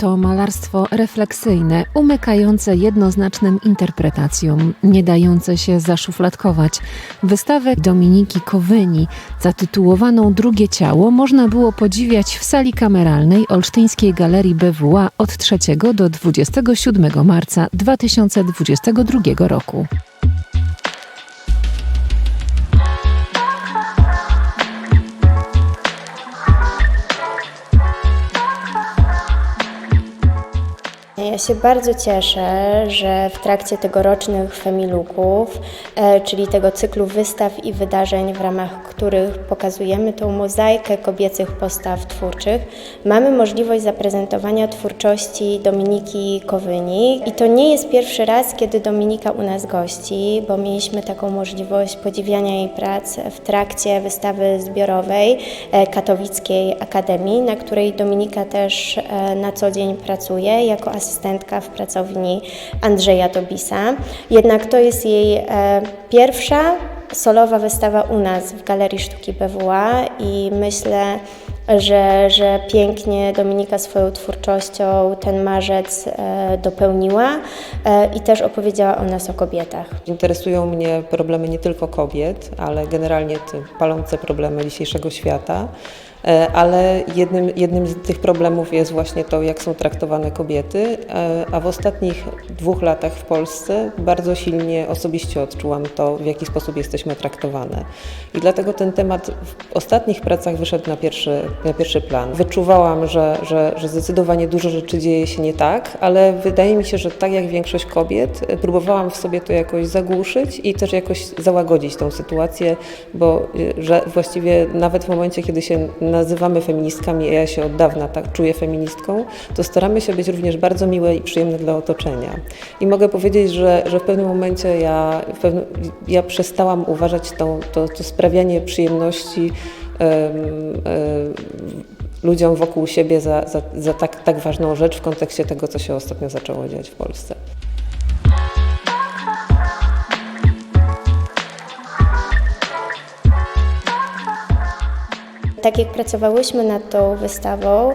To malarstwo refleksyjne, umykające jednoznacznym interpretacjom, nie dające się zaszufladkować. Wystawę Dominiki Kowyni, zatytułowaną Drugie ciało, można było podziwiać w sali kameralnej Olsztyńskiej Galerii BWA od 3 do 27 marca 2022 roku. Ja się bardzo cieszę, że w trakcie tegorocznych Femiluków, e, czyli tego cyklu wystaw i wydarzeń, w ramach których pokazujemy tą mozaikę kobiecych postaw twórczych, mamy możliwość zaprezentowania twórczości Dominiki Kowyni. I to nie jest pierwszy raz, kiedy Dominika u nas gości, bo mieliśmy taką możliwość podziwiania jej prac w trakcie wystawy zbiorowej e, Katowickiej Akademii, na której Dominika też e, na co dzień pracuje jako asystentka w pracowni Andrzeja Tobisa. Jednak to jest jej e, pierwsza solowa wystawa u nas w Galerii Sztuki BWA i myślę, że, że pięknie Dominika swoją twórczością ten marzec e, dopełniła e, i też opowiedziała o nas, o kobietach. Interesują mnie problemy nie tylko kobiet, ale generalnie te palące problemy dzisiejszego świata. E, Ale jednym, jednym z tych problemów jest właśnie to, jak są traktowane kobiety, e, a w ostatnich dwóch latach w Polsce bardzo silnie osobiście odczułam to, w jaki sposób jesteśmy traktowane. I dlatego ten temat w ostatnich pracach wyszedł na pierwszy, na pierwszy plan. Wyczuwałam, że, że, że zdecydowanie dużo rzeczy dzieje się nie tak, ale wydaje mi się, że tak jak większość kobiet, e, próbowałam w sobie to jakoś zagłuszyć i też jakoś załagodzić tą sytuację, bo że właściwie nawet w momencie, kiedy się nazywamy feministkami, a ja się od dawna tak czuję feministką, to staramy się być również bardzo miłe i przyjemne dla otoczenia. I mogę powiedzieć, że, że w pewnym momencie ja, pewnym, ja przestałam uważać tą, to, to sprawianie przyjemności em, em, ludziom wokół siebie za, za, za tak, tak ważną rzecz w kontekście tego, co się ostatnio zaczęło dziać w Polsce. Tak jak pracowałyśmy nad tą wystawą,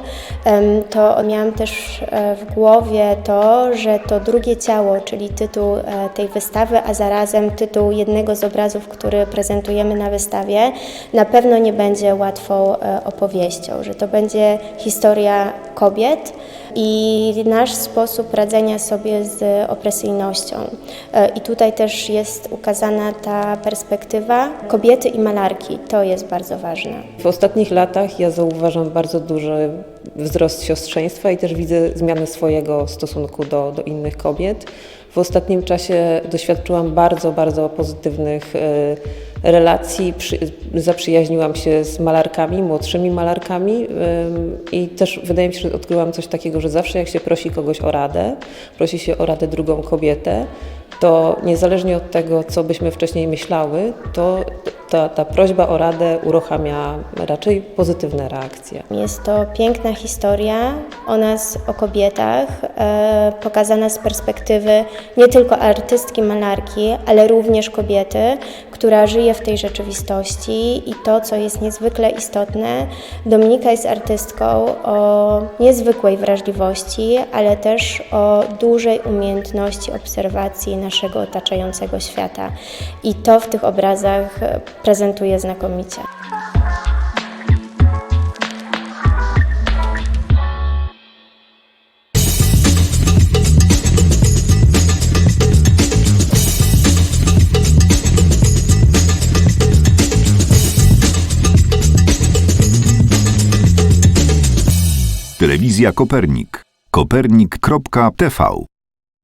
to miałam też e, w głowie to, że to drugie ciało, czyli tytuł e, tej wystawy, a zarazem tytuł jednego z obrazów, który prezentujemy na wystawie, na pewno nie będzie łatwą e, opowieścią, że to będzie historia kobiet i nasz sposób radzenia sobie z opresyjnością. E, I tutaj też jest ukazana ta perspektywa kobiety i malarki. To jest bardzo ważne. W ostatnich latach ja zauważam bardzo duży wzrost siostrzeństwa i też widzę zmianę swojego stosunku do, do innych kobiet. W ostatnim czasie doświadczyłam bardzo, bardzo pozytywnych e, relacji. Przy, zaprzyjaźniłam się z malarkami, młodszymi malarkami i też wydaje mi się, że odkryłam coś takiego, że zawsze jak się prosi kogoś o radę, prosi się o radę drugą kobietę, to niezależnie od tego, co byśmy wcześniej myślały, to ta, ta prośba o radę uruchamia raczej pozytywne reakcje. Jest to piękna historia o nas, o kobietach, e, pokazana z perspektywy nie tylko artystki, malarki, ale również kobiety, która żyje w tej rzeczywistości i to, co jest niezwykle istotne, Dominika jest artystką o niezwykłej wrażliwości, ale też o dużej umiejętności obserwacji naszego otaczającego świata. I to w tych obrazach prezentuje znakomicie. Telewizja Kopernik. Kopernik.tv